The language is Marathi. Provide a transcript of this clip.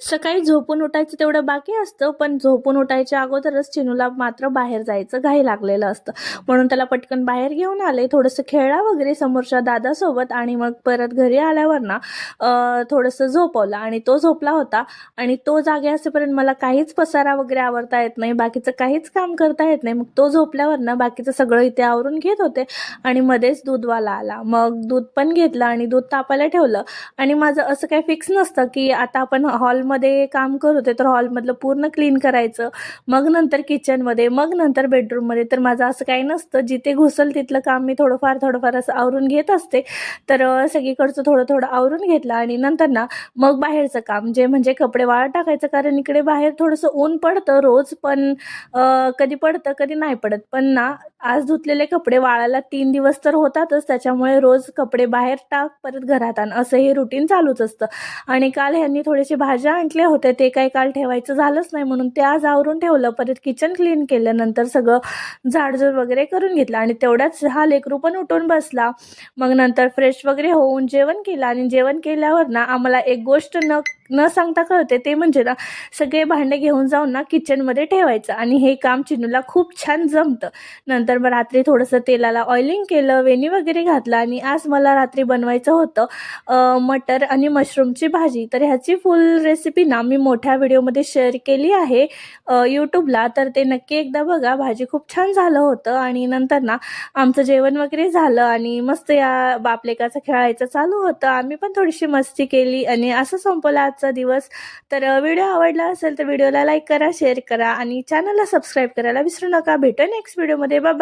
सकाळी झोपून उठायचं तेवढं बाकी असतं पण झोपून उठायच्या अगोदरच चिनूला मात्र बाहेर जायचं घाई लागलेलं असतं. म्हणून त्याला पटकन बाहेर घेऊन आले. थोडंसं खेळला वगैरे समोरच्या दादासोबत आणि मग परत घरी आल्यावर ना थोडंसं झोपवलं आणि तो झोपला होता. आणि तो जागे असेपर्यंत मला काहीच पसारा वगैरे आवरता येत नाही बाकीचं काहीच काम करता येत नाही. मग तो झोपल्यावर ना बाकीचं सगळं इथे आवरून घेत होते आणि मध्येच दूधवाला आला. मग दूध पण घेतलं आणि दूध तापायला ठेवलं. आणि माझं असं काही फिक्स नसतं की आता आपण हॉल हॉलमध्ये काम करत होते तर हॉलमधलं पूर्ण क्लीन करायचं. मग नंतर किचनमध्ये मग नंतर बेडरूममध्ये. तर माझं असं काही नसतं. जिथे घुसल तिथलं काम मी थोडंफार थोडंफार असं आवरून घेत असते. तर सगळीकडचं थोडं थोडं आवरून घेतलं आणि नंतर ना मग बाहेरचं काम जे म्हणजे कपडे वाळत टाकायचं. कारण इकडे बाहेर थोडंसं ऊन पडतं रोज पण कधी पडतं कधी नाही पडत. पण ना आज धुतलेले कपडे वाळायला तीन दिवस तर होतातच त्याच्यामुळे रोज कपडे बाहेर टाक परत घरात आण. असं हे रुटीन चालूच असतं. आणि काल ह्यांनी थोडेसे भाज्या आणल्या होत्या ते काही काल ठेवायचं झालंच नाही म्हणून ते आज आवरून ठेवलं. परत किचन क्लीन केलं नंतर सगळं झाडझूड वगैरे करून घेतलं आणि तेवढ्याच हा लेकरू पण उठून बसला. मग नंतर फ्रेश वगैरे होऊन जेवण केलं आणि जेवण केल्यावर ना आम्हाला एक गोष्ट न न सांगता कळते ते म्हणजे ना सगळे भांडे घेऊन जाऊन ना किचनमध्ये ठेवायचं आणि हे काम चिनूला खूप छान जमतं. नंतर मग रात्री थोडंसं तेलाला ऑइलिंग केलं वेणी वगैरे घातलं आणि आज मला रात्री बनवायचं होतं मटर आणि मशरूमची भाजी. तर ह्याची फुल रेसिपी ना मी मोठ्या व्हिडिओमध्ये शेअर केली आहे यूट्यूबला तर ते नक्की एकदा बघा भाजी खूप छान झालं होतं आणि नंतर ना आमचं जेवण वगैरे झालं आणि मस्त या बापलेकाचं खेळायचं चालू होतं. आम्ही पण थोडीशी मस्ती केली आणि असं संपला. आजचा दिवस. तर व्हिडिओ आवडला असेल तर व्हिडिओला लाईक करा शेअर करा आणि चॅनलला सबस्क्राईब करायला विसरू नका. भेटू नेक्स्ट व्हिडिओमध्ये. बाय.